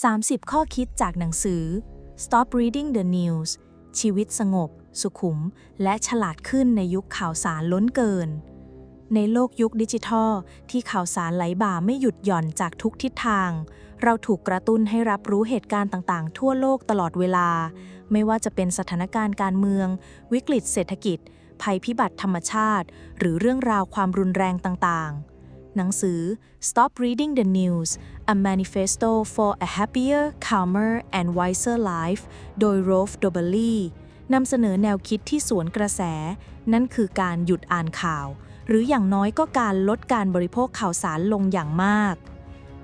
30 ข้อคิดจากหนังสือ Stop Reading the News ชีวิตสงบ สุขุม และฉลาดขึ้นในยุคข่าวสารล้นเกิน ในโลกยุคดิจิทัล ที่ข่าวสารไหลบ่าไม่หยุดหย่อนจากทุกทิศทาง เราถูกกระตุ้นให้รับรู้เหตุการณ์ต่างๆ ทั่วโลกตลอดเวลา ไม่ว่าจะเป็นสถานการณ์การเมือง วิกฤตเศรษฐกิจ ภัยพิบัติธรรมชาติ หรือเรื่องราวความรุนแรงต่างๆ หนังสือ Stop Reading the News A Manifesto for a Happier, Calmer and Wiser Life โดย Rolf d o b e l y นำเสนอแนวคิดที่สวนกระแส นั่นคือการหยุดอ่านข่าว หรืออย่างน้อยก็การลดการบริโภคข่าวสารลงอย่างมาก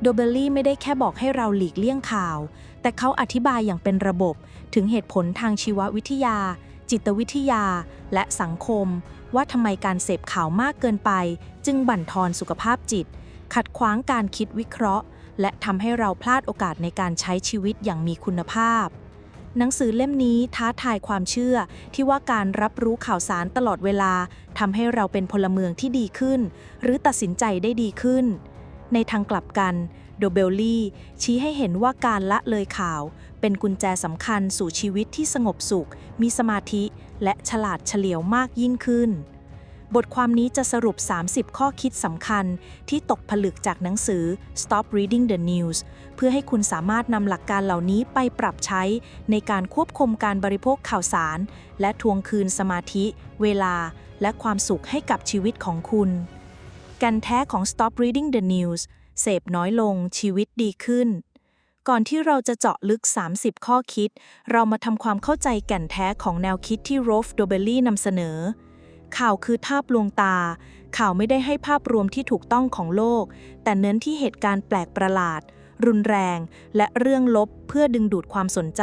โดเบลลี่ไม่ได้แค่บอกให้เราหลีกเลี่ยงข่าว แต่เขาอธิบายอย่างเป็นระบบถึงเหตุผลทางชีววิทยา จิตวิทยา และสังคม ว่าทำไมการเสพข่าวมากเกินไป จึงบั่นทอนสุขภาพจิต ขัดขวางการคิดวิเคราะห์ และทำให้เราพลาดโอกาสในการใช้ชีวิตอย่างมีคุณภาพ หนังสือเล่มนี้ท้าทายความเชื่อที่ว่าการรับรู้ข่าวสารตลอดเวลาทำให้เราเป็นพลเมืองที่ดีขึ้น หรือตัดสินใจได้ดีขึ้น ในทางกลับกัน โดเบลลี่ ชี้ให้เห็นว่าการละเลยข่าว เป็นกุญแจสำคัญสู่ชีวิตที่สงบสุข มีสมาธิ และฉลาดเฉลียวมากยิ่งขึ้น บทความนี้จะสรุป 30 ข้อคิดสำคัญที่ตกผลึกจากหนังสือ Stop Reading the News เพื่อให้คุณสามารถนำหลักการเหล่านี้ไปปรับใช้ในการควบคุมการบริโภคข่าวสาร และทวงคืนสมาธิ เวลา และความสุขให้กับชีวิตของคุณ กันแท้ของ Stop Reading the News เสพน้อยลงชีวิตดีขึ้น ก่อนที่เราจะเจาะลึก 30 ข้อคิด เรามาทำความเข้าใจแก่นแท้ของแนวคิดที่ Rolf d o b e l l y นำเสนอ ข่าวคือภาพลวงตา ข่าวไม่ได้ให้ภาพรวมที่ถูกต้องของโลก แต่เน้นที่เหตุการณ์แปลกประหลาด รุนแรง และเรื่องลบเพื่อดึงดูดความสนใจ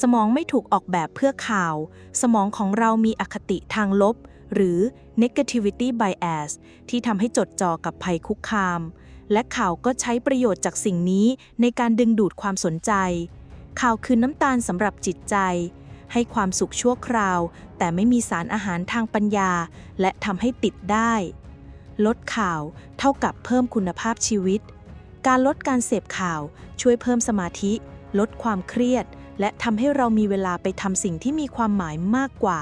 สมองไม่ถูกออกแบบเพื่อข่าว สมองของเรามีอคติทางลบ หรือ negativity bias ที่ทำให้จดจ่อกับภัยคุกคาม และข่าวก็ใช้ประโยชน์จากสิ่งนี้ในการดึงดูดความสนใจ ข่าวคือน้ำตาลสำหรับจิตใจ ให้ความสุขชั่วคราว แต่ไม่มีสารอาหารทางปัญญา และทำให้ติดได้ ลดข่าวเท่ากับเพิ่มคุณภาพชีวิต การลดการเสพข่าวช่วยเพิ่มสมาธิ ลดความเครียด และทำให้เรามีเวลาไปทำสิ่งที่มีความหมายมากกว่า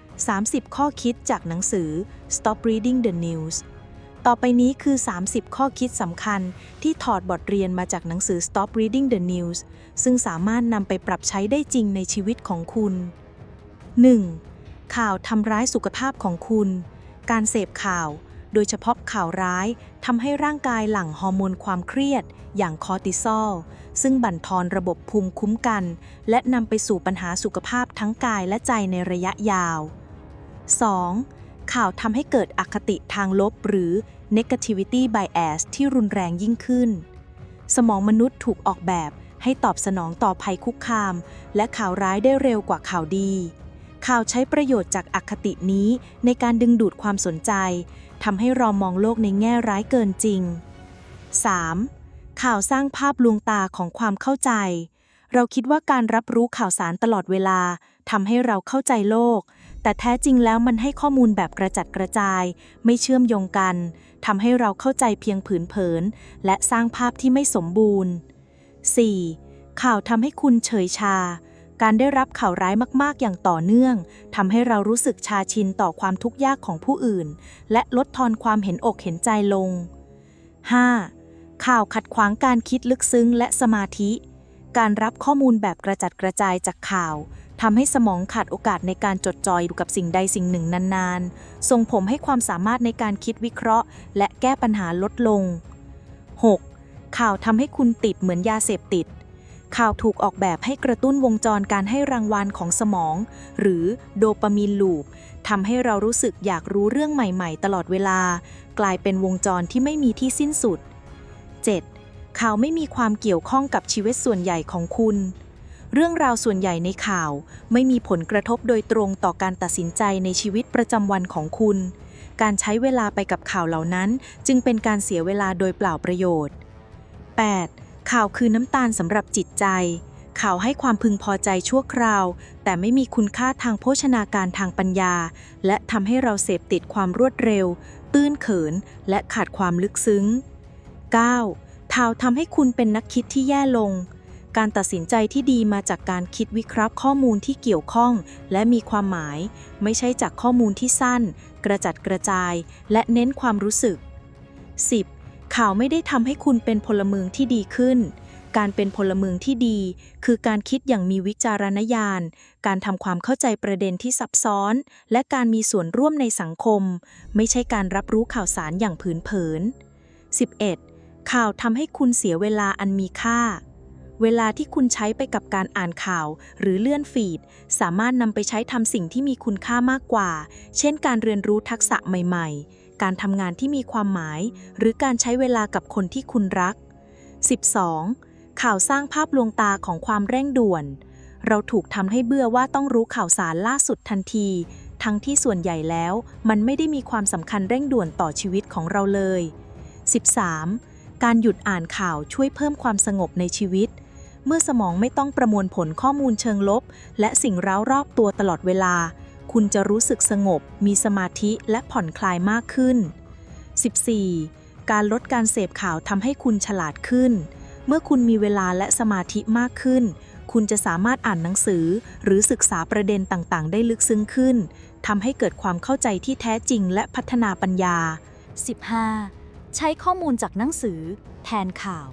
30 ข้อคิดจากหนังสือ Stop Reading the News ต่อไปนี้คือ 30 ข้อคิดสำคัญ ที่ถอดบทเรียนมาจากหนังสือ Stop Reading the News ซึ่งสามารถนำไปปรับใช้ได้จริงในชีวิตของคุณ 1. ข่าวทำร้ายสุขภาพของคุณ การเสพข่าว โดยเฉพาะข่าวร้ายทำให้ร่างกายหลั่งฮอร์โมนความเครียด อย่างคอร์ติซอล ซึ่งบั่นทอนระบบภูมิคุ้มกัน และนำไปสู่ปัญหาสุขภาพทั้งกายและใจในระยะยาว 2. ข่าวทำให้เกิดอคติทางลบหรือ negativity bias ที่รุนแรงยิ่งขึ้น สมองมนุษย์ถูกออกแบบให้ตอบสนองต่อภัยคุกคาม และข่าวร้ายได้เร็วกว่าข่าวดี ข่าวใช้ประโยชน์จากอคตินี้ในการดึงดูดความสนใจทำให้เรามองโลกในแง่ร้ายเกินจริง 3. ข่าวสร้างภาพลวงตาของความเข้าใจ เราคิดว่าการรับรู้ข่าวสารตลอดเวลาทำให้เราเข้าใจโลก แต่แท้จริงแล้วมันให้ข้อมูลแบบกระจัดกระจาย ไม่เชื่อมโยงกันทำให้เราเข้าใจเพียงผืนเผิน และสร้างภาพที่ไม่สมบูรณ์ 4. ข่าวทำให้คุณเฉยชา การได้รับข่าวร้ายมาก ๆ อย่างต่อเนื่องทำให้เรารู้สึกชาชินต่อความทุกข์ยากของผู้อื่น และลดทอนความเห็นอกเห็นใจลง 5. ข่าวขัดขวางการคิดลึกซึ้งและสมาธิ การรับข้อมูลแบบกระจัดกระจายจากข่าว ทำให้สมองขาดโอกาสในการจดจ่อยอยู่กับสิ่งใดสิ่งหนึ่งนานๆ ส่งผมให้ความสามารถในการคิดวิเคราะห์ และแก้ปัญหาลดลง 6. ข่าวทำให้คุณติดเหมือนยาเสพติด ข่าวถูกออกแบบให้กระตุ้นวงจรการให้รางวัลของสมอง หรือโดปามีนลูปทำให้เรารู้สึกอยากรู้เรื่องใหม่ๆ ตลอดเวลา กลายเป็นวงจรที่ไม่มีที่สิ้นสุด 7. ข่าวไม่มีความเกี่ยวข้องกับชีวิตส่วนใหญ่ของคุณ เรื่องราวส่วนใหญ่ในข่าว ไม่มีผลกระทบโดยตรงต่อการตัดสินใจในชีวิตประจำวันของคุณ การใช้เวลาไปกับข่าวเหล่านั้น จึงเป็นการเสียเวลาโดยเปล่าประโยชน์ 8. ข่าวคือน้ำตาลสำหรับจิตใจ ข่าวให้ความพึงพอใจชั่วคราว แต่ไม่มีคุณค่าทางโภชนาการทางปัญญา และทำให้เราเสพติดความรวดเร็ว ตื้นเขิน และขาดความลึกซึ้ง 9. ทข่าวทำให้คุณเป็นนักคิดที่แย่ลง การตัดสินใจที่ดีมาจากการคิดวิเคราะห์ข้อมูลที่เกี่ยวข้อง และมีความหมาย ไม่ใช่จากข้อมูลที่สั้น กระจัดกระจาย และเน้นความรู้สึก 10. ข่าวไม่ได้ทำให้คุณเป็นพลเมืองที่ดีขึ้น การเป็นพลเมืองที่ดี คือการคิดอย่างมีวิจารณญาณ การทำความเข้าใจประเด็นที่ซับซ้อน และการมีส่วนร่วมในสังคม ไม่ใช่การรับรู้ข่าวสารอย่างผืนเผิน 11. ข่าวทำให้คุณเสียเวลาอันมีค่า เวลาที่คุณใช้ไปกับการอ่านข่าว หรือเลื่อนฟีด สามารถนำไปใช้ทำสิ่งที่มีคุณค่ามากกว่า เช่นการเรียนรู้ทักษะใหม่ ๆ การทำงานที่มีความหมาย หรือการใช้เวลากับคนที่คุณรัก 12. ข่าวสร้างภาพลวงตาของความเร่งด่วน เราถูกทำให้เบื่อว่าต้องรู้ข่าวสารล่าสุดทันที ทั้งที่ส่วนใหญ่แล้ว มันไม่ได้มีความสำคัญเร่งด่วนต่อชีวิตของเราเลย 13. การหยุดอ่านข่าวช่วยเพิ่มความสงบในชีวิต เมื่อสมองไม่ต้องประมวลผลข้อมูลเชิงลบ และสิ่งเร้ารอบตัวตลอดเวลา คุณจะรู้สึกสงบ มีสมาธิและผ่อนคลายมากขึ้น 14. การลดการเสพข่าวทำให้คุณฉลาดขึ้น เมื่อคุณมีเวลาและสมาธิมากขึ้น คุณจะสามารถอ่านหนังสือ หรือศึกษาประเด็นต่างๆ ได้ลึกซึ้งขึ้นทำให้เกิดความเข้าใจที่แท้จริงและพัฒนาปัญญา 15. ใช้ข้อมูลจากหนังสือ แทนข่าว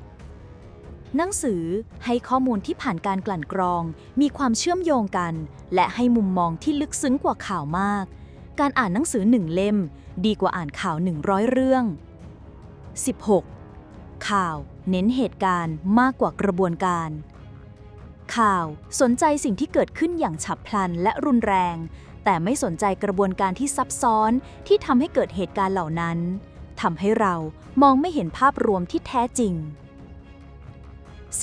หนังสือให้ข้อมูลที่ผ่านการกลั่นกรอง มีความเชื่อมโยงกัน และให้มุมมองที่ลึกซึ้งกว่าข่าวมาก การอ่านหนังสือหนึ่งเล่ม ดีกว่าอ่านข่าว 100 เรื่อง 16. ข่าว เน้นเหตุการณ์มากกว่ากระบวนการ ข่าวสนใจสิ่งที่เกิดขึ้นอย่างฉับพลันและรุนแรง แต่ไม่สนใจกระบวนการที่ซับซ้อนที่ทำให้เกิดเหตุการณ์เหล่านั้นทำให้เรามองไม่เห็นภาพรวมที่แท้จริง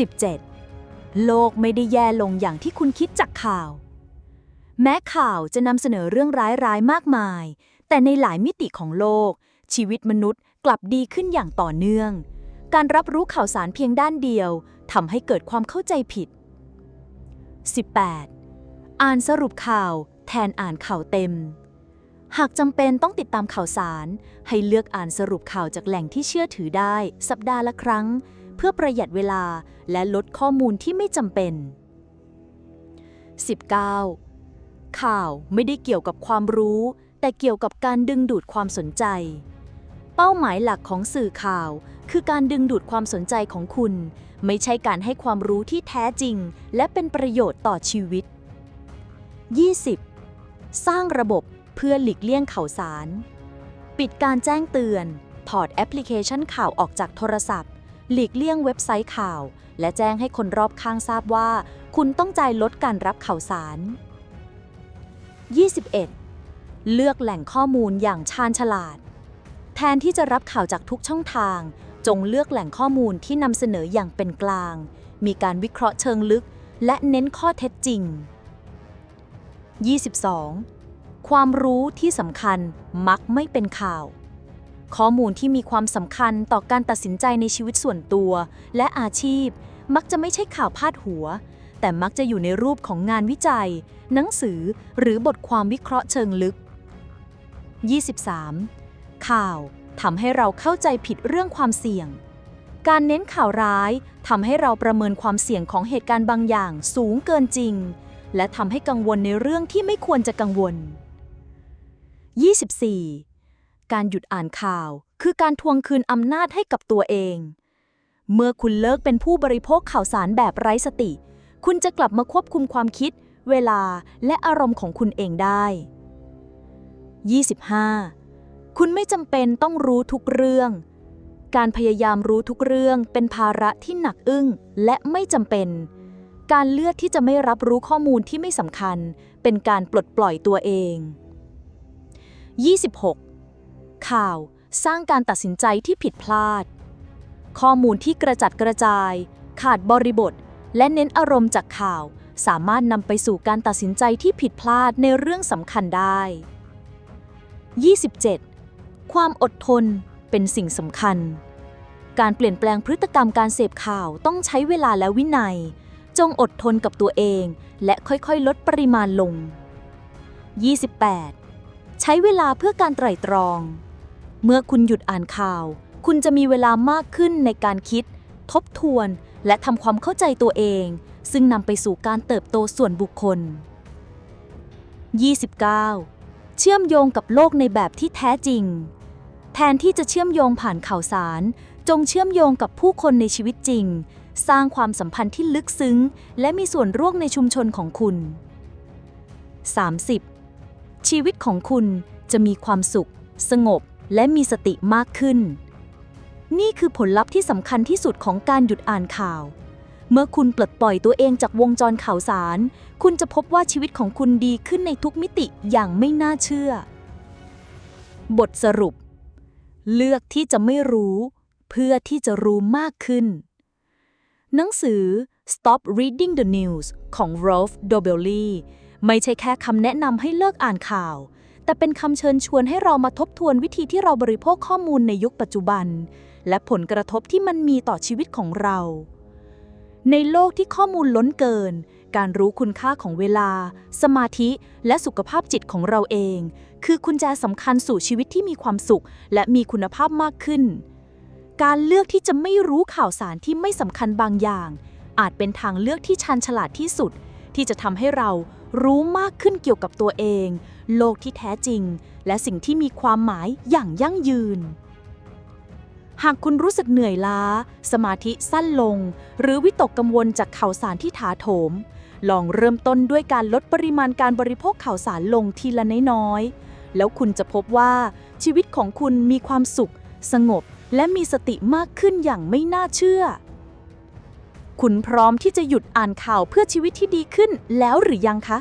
17. โลกไม่ได้แย่ลงอย่างที่คุณคิดจากข่าว แม้ข่าวจะนำเสนอเรื่องร้ายๆ มากมาย แต่ในหลายมิติของโลก ชีวิตมนุษย์กลับดีขึ้นอย่างต่อเนื่อง การรับรู้ข่าวสารเพียงด้านเดียวทำให้เกิดความเข้าใจผิด 18. อ่านสรุปข่าว แทนอ่านข่าวเต็ม หากจำเป็นต้องติดตามข่าวสาร ให้เลือกอ่านสรุปข่าวจากแหล่งที่เชื่อถือได้ สัปดาห์ละครั้ง เพื่อประหยัดเวลาและลดข้อมูลที่ไม่จำเป็น 19. ข่าวไม่ได้เกี่ยวกับความรู้ แต่เกี่ยวกับการดึงดูดความสนใจ เป้าหมายหลักของสื่อข่าว คือการดึงดูดความสนใจของคุณ ไม่ใช่การให้ความรู้ที่แท้จริง และเป็นประโยชน์ต่อชีวิต 20. สร้างระบบเพื่อหลีกเลี่ยงข่าวสาร ปิดการแจ้งเตือน ถอดแอปพลิเคชันข่าวออกจากโทรศัพท์ หลีกเลี่ยงเว็บไซต์ข่าว และแจ้งให้คนรอบข้างทราบว่า คุณต้องใจลดการรับข่าวสาร 21. เลือกแหล่งข้อมูลอย่างชาญฉลาด แทนที่จะรับข่าวจากทุกช่องทาง จงเลือกแหล่งข้อมูลที่นำเสนออย่างเป็นกลาง มีการวิเคราะห์เชิงลึก และเน้นข้อเท็จจริง 22. ความรู้ที่สำคัญมักไม่เป็นข่าว ข้อมูลที่มีความสำคัญต่อการตัดสินใจในชีวิตส่วนตัว และอาชีพ มักจะไม่ใช่ข่าวพาดหัว แต่มักจะอยู่ในรูปของงานวิจัย หนังสือหรือบทความวิเคราะห์เชิงลึก 23. ข่าวทำให้เราเข้าใจผิดเรื่องความเสี่ยง การเน้นข่าวร้ายทำให้เราประเมินความเสี่ยงของเหตุการณ์บางอย่างสูงเกินจริง และทำให้กังวลในเรื่องที่ไม่ควรจะกังวล 24. การหยุดอ่านข่าว คือการทวงคืนอำนาจให้กับตัวเอง เมื่อคุณเลิกเป็นผู้บริโภคข่าวสารแบบไร้สติ คุณจะกลับมาควบคุมความคิด เวลาและอารมณ์ของคุณเองได้ 25. คุณไม่จำเป็นต้องรู้ทุกเรื่อง การพยายามรู้ทุกเรื่องเป็นภาระที่หนักอึ้งและไม่จำเป็น การเลือกที่จะไม่รับรู้ข้อมูลที่ไม่สำคัญ เป็นการปลดปล่อยตัวเอง 26. ข่าว สร้างการตัดสินใจที่ผิดพลาด ข้อมูลที่กระจัดกระจาย ขาดบริบท และเน้นอารมณ์จากข่าว สามารถนำไปสู่การตัดสินใจที่ผิดพลาดในเรื่องสำคัญได้ 27. ความอดทนเป็นสิ่งสำคัญ การเปลี่ยนแปลงพฤติกรรมการเสพข่าวต้องใช้เวลาและวินัย จงอดทนกับตัวเอง และค่อยๆ ลดปริมาณลง 28. ใช้เวลาเพื่อการไตร่ตรอง เมื่อคุณหยุดอ่านข่าว คุณจะมีเวลามากขึ้นในการคิด ทบทวน และทำความเข้าใจตัวเอง ซึ่งนำไปสู่การเติบโตส่วนบุคคล 29. เชื่อมโยงกับโลกในแบบที่แท้จริง แทนที่จะเชื่อมโยงผ่านข่าวสาร จงเชื่อมโยงกับผู้คนในชีวิตจริง สร้างความสัมพันธ์ที่ลึกซึ้ง และมีส่วนร่วมในชุมชนของคุณ 30. ชีวิตของคุณจะมีความสุข สงบ และมีสติมากขึ้น นี่คือผลลัพธ์ที่สำคัญที่สุดของการหยุดอ่านข่าว เมื่อคุณปลดปล่อยตัวเองจากวงจรข่าวสาร คุณจะพบว่าชีวิตของคุณดีขึ้นในทุกมิติอย่างไม่น่าเชื่อ บทสรุป เลือกที่จะไม่รู้ เพื่อที่จะรู้มากขึ้น หนังสือ Stop Reading the News ของ Rolf d o b e l l y ไม่ใช่แค่คำแนะนำให้เลิกอ่านข่าว แต่เป็นคำเชิญชวนให้เรามาทบทวนวิธีที่เราบริโภคข้อมูลในยุคปัจจุบัน และผลกระทบที่มันมีต่อชีวิตของเรา ในโลกที่ข้อมูลล้นเกิน การรู้คุณค่าของเวลา สมาธิ และสุขภาพจิตของเราเอง คือกุญแจสำคัญสู่ชีวิตที่มีความสุข และมีคุณภาพมากขึ้น การเลือกที่จะไม่รู้ข่าวสารที่ไม่สำคัญบางอย่าง อาจเป็นทางเลือกที่ชันฉลาดที่สุด ที่จะทำให้เรา รู้มากขึ้นเกี่ยวกับตัวเอง โลกที่แท้จริง และสิ่งที่มีความหมายอย่างยั่งยืน หากคุณรู้สึกเหนื่อยล้า สมาธิสั้นลง หรือวิตกกังวลจากข่าวสารที่ถาโถม ลองเริ่มต้นด้วยการลดปริมาณการบริโภคข่าวสารลงทีละน้อยๆ แล้วคุณจะพบว่าชีวิตของคุณมีความสุข สงบ และมีสติมากขึ้นอย่างไม่น่าเชื่อ คุณพร้อมที่จะหยุดอ่านข่าวเพื่อชีวิตที่ดีขึ้นแล้วหรือยังคะ